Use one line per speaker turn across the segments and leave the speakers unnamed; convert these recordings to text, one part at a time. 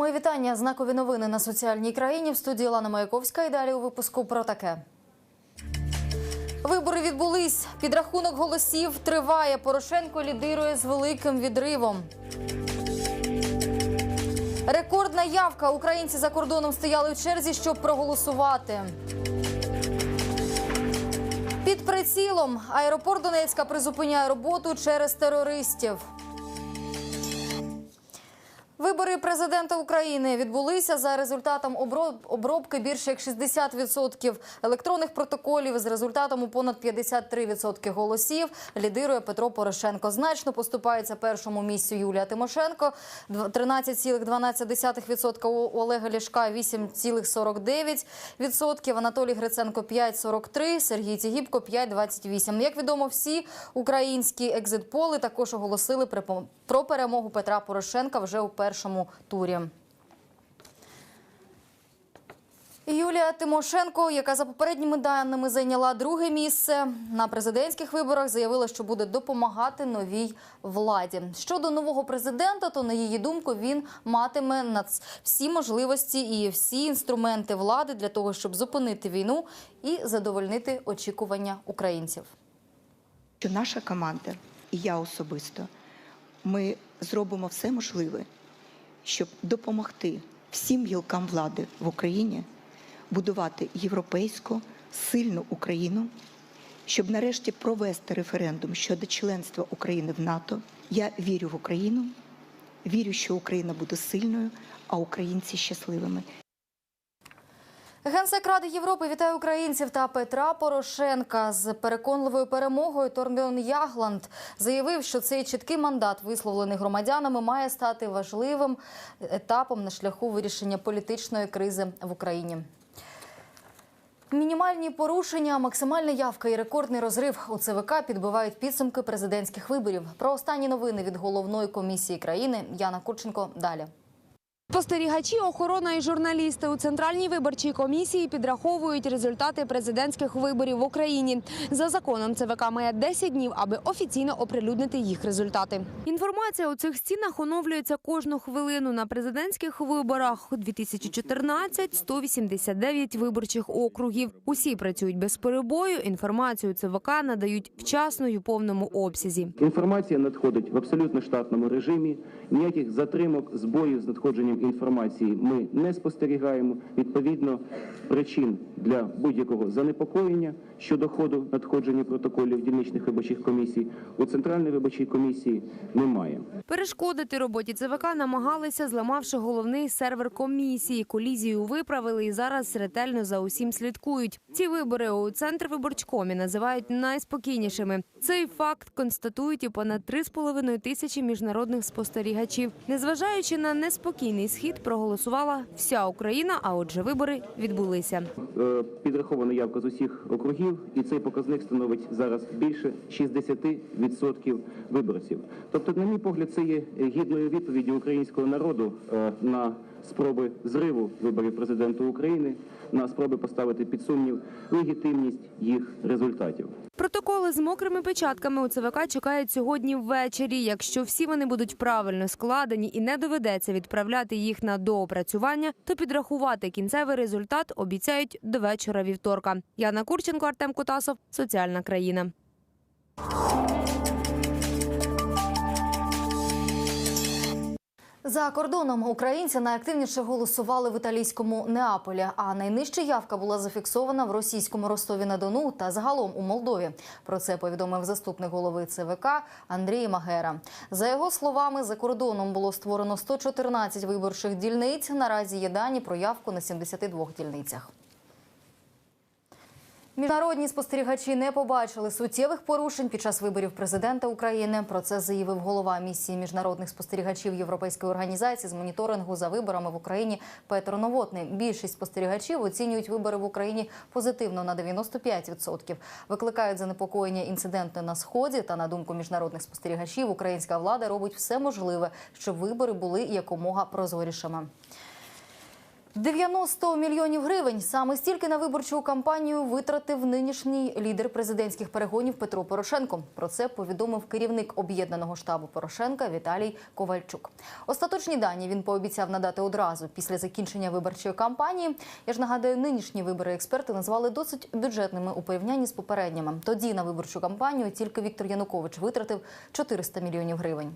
Мої вітання. Знакові новини на соціальній країні в студії Лана Маяковська. І далі у випуску про таке. Вибори відбулись. Підрахунок голосів триває. Порошенко лідирує з великим відривом. Рекордна явка. Українці за кордоном стояли в черзі, щоб проголосувати. Під прицілом аеропорт Донецька призупиняє роботу через терористів. Вибори президента України відбулися за результатом оброб- обробки більше як 60% електронних протоколів з результатом у понад 53% голосів. Лідирує Петро Порошенко. Значно поступається першому місцю Юлія Тимошенко. Дв- 13,12% у Олега Ляшка, 8,49%. Анатолій Гриценко 5,43%, Сергій Цігіпко 5,28%. Як відомо, всі українські екзитполи також оголосили про перемогу Петра Порошенка вже у першому турі. Юлія Тимошенко, яка за попередніми даними зайняла друге місце на президентських виборах, заявила, що буде допомагати новій владі. Щодо нового президента, то на її думку він матиме над всі можливості і всі інструменти влади для того, щоб зупинити війну і задовольнити очікування українців.
наша команда і я особисто ми зробимо все можливе, щоб допомогти всім гілкам влади в Україні будувати європейську сильну Україну, щоб нарешті провести референдум щодо членства України в НАТО. Я вірю в Україну, вірю, що Україна буде сильною, а українці щасливими.
Генсек Ради Європи вітає українців та Петра Порошенка з переконливою перемогою. Торнбіон Ягланд заявив, що цей чіткий мандат, висловлений громадянами, має стати важливим етапом на шляху вирішення політичної кризи в Україні. Мінімальні порушення, максимальна явка і рекордний розрив у ЦВК підбивають підсумки президентських виборів. Про останні новини від головної комісії країни Яна Курченко далі.
Спостерігачі, охорона і журналісти у центральній виборчій комісії підраховують результати президентських виборів в Україні. За законом ЦВК має 10 днів, аби офіційно оприлюднити їх результати. Інформація у цих стінах оновлюється кожну хвилину на президентських виборах. 2014 – 189 виборчих округів. Усі працюють без перебою. Інформацію ЦВК надають вчасно повному обсязі.
Інформація надходить в абсолютно штатному режимі. Ніяких затримок, збоїв з надходженням інформації ми не спостерігаємо. Відповідно, причин для будь-якого занепокоєння щодо ходу надходження протоколів дільничних виборчих комісій у центральній виборчій комісії немає.
Перешкодити роботі ЦВК намагалися, зламавши головний сервер комісії. Колізію виправили і зараз ретельно за усім слідкують. Ці вибори у центр виборчкомі називають найспокійнішими. Цей факт констатують і понад 3,5 тисячі міжнародних спостерігачів. Незважаючи на неспокійний схід, проголосувала вся Україна. А отже, вибори відбулися.
Е, Підрахована явка з усіх округів, і цей показник становить зараз більше 60% виборців. Тобто, на мій погляд, це є гідною відповіддю українського народу е, на спроби зриву виборів президента України, на спроби поставити під сумнів легітимність їх результатів.
Протоколи з мокрими печатками у ЦВК чекають сьогодні ввечері. Якщо всі вони будуть правильно складені і не доведеться відправляти їх на доопрацювання, то підрахувати кінцевий результат обіцяють до вечора вівторка. Яна Курченко, Артем Кутасов, Соціальна країна.
За кордоном українці найактивніше голосували в італійському Неаполі, а найнижча явка була зафіксована в російському Ростові на Дону та загалом у Молдові. Про це повідомив заступник голови ЦВК Андрій Магера. За його словами, за кордоном було створено 114 виборчих дільниць. Наразі є дані про явку на 72 дільницях. Міжнародні спостерігачі не побачили суттєвих порушень під час виборів президента України. Про це заявив голова місії міжнародних спостерігачів Європейської організації з моніторингу за виборами в Україні Петро Новотний. Більшість спостерігачів оцінюють вибори в Україні позитивно на 95%. Викликають занепокоєння інциденти на сході. Та на думку міжнародних спостерігачів, українська влада робить все можливе, щоб вибори були якомога прозорішими. 90 мільйонів гривень саме стільки на виборчу кампанію витратив нинішній лідер президентських перегонів Петро Порошенко. Про це повідомив керівник об'єднаного штабу Порошенка Віталій Ковальчук. Остаточні дані він пообіцяв надати одразу після закінчення виборчої кампанії. Я ж нагадаю, нинішні вибори експерти назвали досить бюджетними у порівнянні з попередніми. Тоді на виборчу кампанію тільки Віктор Янукович витратив 400 мільйонів гривень.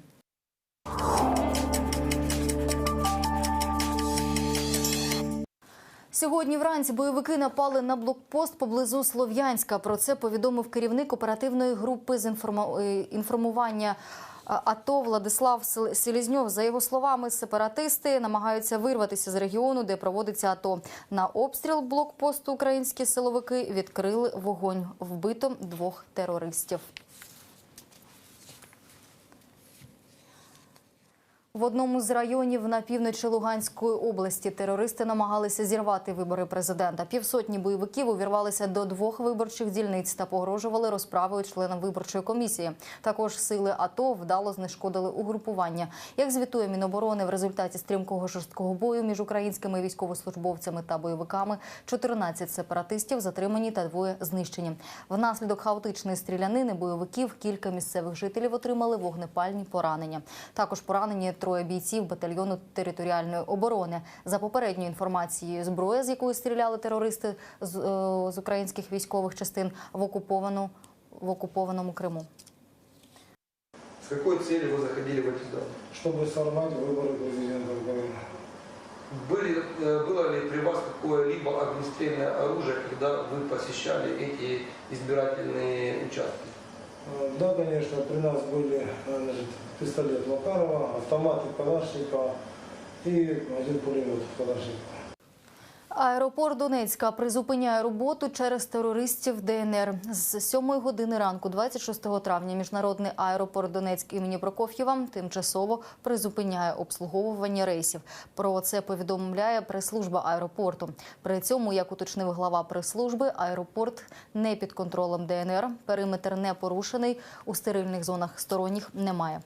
Сьогодні вранці бойовики напали на блокпост поблизу Слов'янська. Про це повідомив керівник оперативної групи з е, інформування АТО Владислав Сел- Селізньов. За його словами, сепаратисти намагаються вирватися з регіону, де проводиться АТО. На обстріл блокпосту українські силовики відкрили вогонь. Вбито двох терористів. В одному з районів на півночі Луганської області терористи намагалися зірвати вибори президента. Півсотні бойовиків увірвалися до двох виборчих дільниць та погрожували розправою членам виборчої комісії. Також сили АТО вдало знешкодили угрупування. Як звітує Міноборони, в результаті стрімкого жорсткого бою між українськими військовослужбовцями та бойовиками 14 сепаратистів затримані та двоє знищені. Внаслідок хаотичної стрілянини бойовиків кілька місцевих жителів отримали вогнепальні поранення. Також поранені троє бійців батальйону територіальної оборони. За попередньою інформацією, зброя, з якої стріляли терористи з, е, з українських військових частин в окуповану в окупованому Криму.
С какой целью вы заходили в эти здания?
чтобы сорвать выборы президента Украины.
Были, э, было ли при вас какое-либо огнестрельное оружие, когда вы посещали эти избирательные участки?
Э, Да, конечно, при нас были э, значит, пистолет Макарова, автоматы Калашникова и один пулемет Калашникова.
Аеропорт Донецька призупиняє роботу через терористів ДНР. З 7 години ранку, 26 травня, міжнародний аеропорт Донецьк імені Прокоф'єва тимчасово призупиняє обслуговування рейсів. Про це повідомляє прес-служба аеропорту. При цьому, як уточнив глава прес-служби, аеропорт не під контролем ДНР. Периметр не порушений. У стерильних зонах сторонніх немає.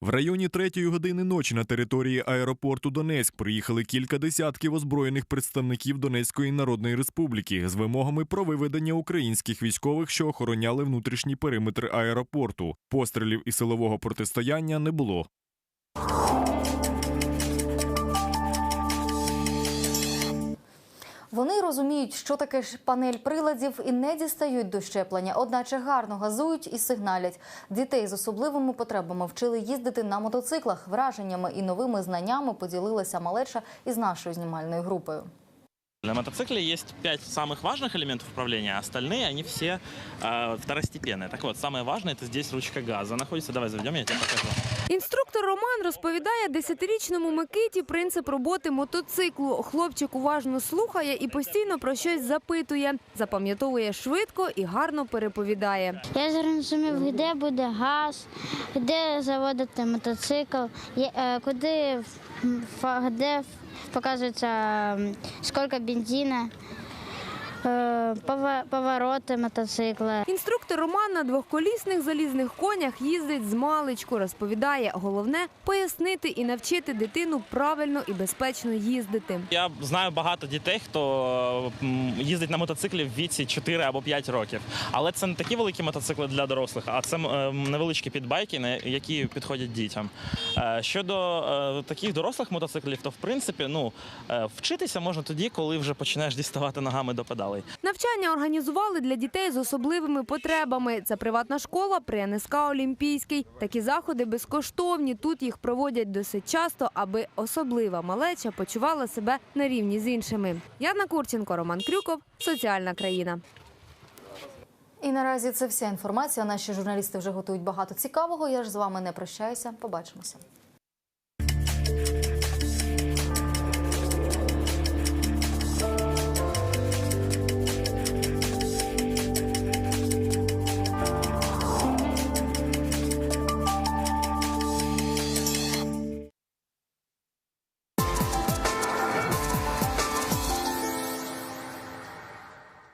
В районі третьої години ночі на території аеропорту Донецьк приїхали кілька десятків озброєних представників Донецької Народної Республіки з вимогами про виведення українських військових, що охороняли внутрішній периметр аеропорту. Пострілів і силового протистояння не було.
Вони розуміють, що таке ж панель приладів і не дістають до щеплення, одначе гарно газують і сигналять. Дітей з особливими потребами вчили їздити на мотоциклах. Враженнями і новими знаннями поділилася малеча із нашою знімальною групою.
На мотоцикле есть пять самых важных элементов управления, а остальные они все э, второстепенные. Так вот, самое важное это здесь ручка газа находится. Давай заведем, я тебе покажу.
Інструктор Роман розповідає десятирічному Микиті принцип роботи мотоциклу. Хлопчик уважно слухає і постійно про щось запитує. Запам'ятовує швидко і гарно переповідає.
Я зрозумів, де буде газ, де заводити мотоцикл, є- е, куди м, фа- де показується сколько пова- повороти мотоцикла.
Інструктор Роман на двохколісних залізних конях їздить з маличку. Розповідає, головне пояснити і навчити дитину правильно і безпечно їздити.
Я знаю багато дітей, хто їздить на мотоциклі в віці 4 або 5 років. Але це не такі великі мотоцикли для дорослих, а це е, невеличкі підбайки, на які підходять дітям. Е, Щодо е, таких дорослих мотоциклів, то в принципі ну е, вчитися можна тоді, коли вже починаєш діставати ногами до педалей.
Навчання організували для дітей з особливими потребами. Це приватна школа при НСК Олімпійський. Такі заходи безкоштовні. Тут їх проводять досить часто, аби особлива малеча почувала себе на рівні з іншими. Яна Курченко, Роман Крюков, соціальна країна.
І наразі це вся інформація. Наші журналісти вже готують багато цікавого. Я ж з вами не прощаюся. Побачимося.